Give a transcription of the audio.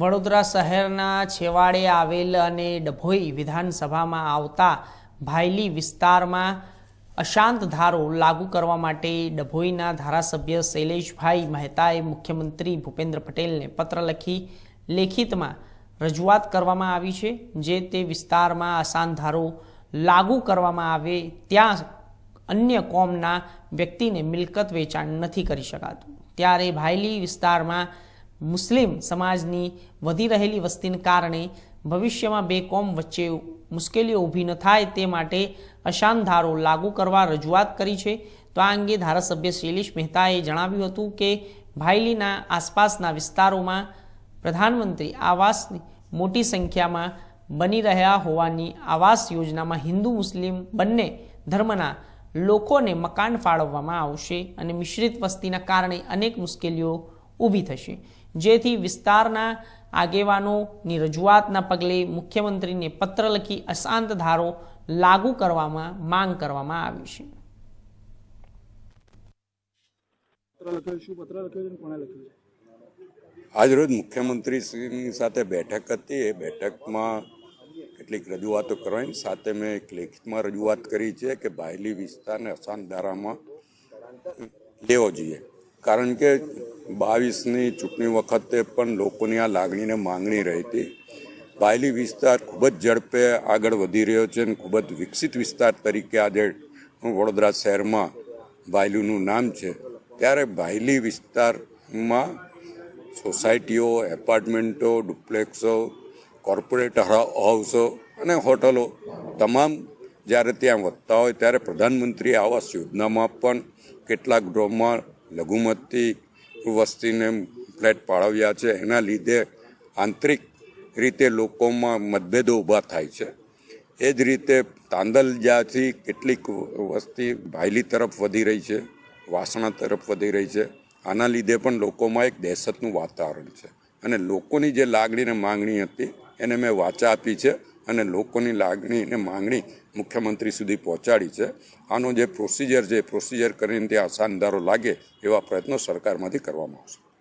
વડોદરા શહેરના છેવાડે આવેલ અને ડભોઈ વિધાનસભામાં આવતા ભાયલી વિસ્તારમાં અશાંત ધારો લાગુ કરવા માટે ડભોઈના ધારાસભ્ય શૈલેષભાઈ મહેતાએ મુખ્યમંત્રી ભૂપેન્દ્ર પટેલને પત્ર લખી લેખિતમાં રજૂઆત કરવામાં આવી છે, જે તે વિસ્તારમાં અશાંત ધારો લાગુ કરવામાં આવે ત્યાં અન્ય કોમના વ્યક્તિને મિલકત વેચાણ નથી કરી શકાતું. ત્યારે ભાયલી વિસ્તારમાં મુસ્લિમ સમાજની વધી રહેલી વસ્તીને કારણે ભવિષ્યમાં બે કોમ વચ્ચે મુશ્કેલીઓ ઊભી ન થાય તે માટે અશાંત ધારો લાગુ કરવા રજૂઆત કરી છે. તો આ અંગે ધારાસભ્ય શૈલેષ મહેતાએ જણાવ્યું હતું કે ભાયલીના આસપાસના વિસ્તારોમાં પ્રધાનમંત્રી આવાસની મોટી સંખ્યામાં બની રહ્યા હોવાની આવાસ યોજનામાં હિન્દુ મુસ્લિમ બંને ધર્મના લોકોને મકાન ફાળવવામાં આવશે અને મિશ્રિત વસ્તીના કારણે અનેક મુશ્કેલીઓ ઊભી થશે. જેથી વિસ્તારના આગેવાનોની રજૂઆતના પગલે મુખ્યમંત્રીને પત્ર લખી અશાંત ધારો લાગુ કરવામાં માંગ કરવામાં આવી છે. પત્ર લખ્યો છે? શું પત્ર લખ્યો છે અને કોણે લખ્યો છે? આજરોજ મુખ્યમંત્રીશ્રીની સાથે બેઠક હતી. એ બેઠકમાં કેટલીક રજૂઆતો કરવાની. સાથે મેં એક લેખિતમાં રજૂઆત કરી છે કે બાયલી વિસ્તારને અશાંત ધારામાં લેવો જોઈએ. કારણ કે બાવીસની ચૂંટણી વખતે પણ લોકોની આ લાગણીને માંગણી રહી હતી. પાયલી વિસ્તાર ખૂબ જ ઝડપે આગળ વધી રહ્યો છે અને ખૂબ જ વિકસિત વિસ્તાર તરીકે આજે વડોદરા શહેરમાં બાયલીનું નામ છે. ત્યારે બાયલી વિસ્તારમાં સોસાયટીઓ, એપાર્ટમેન્ટો, ડુપ્લેક્સો, કોર્પોરેટ હાઉસો અને હોટલો તમામ જ્યારે ત્યાં વધતા હોય ત્યારે પ્રધાનમંત્રી આવાસ યોજનામાં પણ કેટલાક ડ્રોમાં લઘુમતી વસ્તીને ફ્લેટ ફાળવ્યા છે. એના લીધે આંતરિક રીતે લોકોમાં મતભેદો ઊભા થાય છે. એ જ રીતે તાંદલજાથી કેટલીક વસ્તી ભાયલી તરફ વધી રહી છે, વાસણા તરફ વધી રહી છે. આના લીધે પણ લોકોમાં એક દહેશતનું વાતાવરણ છે. અને લોકોની જે લાગણી અને માંગણી હતી એને મેં વાચા આપી છે. અને લોકોની લાગણી અને માંગણી મુખ્યમંત્રી સુધી પહોંચાડી છે. આનો જે પ્રોસિજર છે પ્રોસિજર કરીને ત્યાં શાનદારો લાગે એવા પ્રયત્નો સરકારમાંથી કરવામાં આવશે.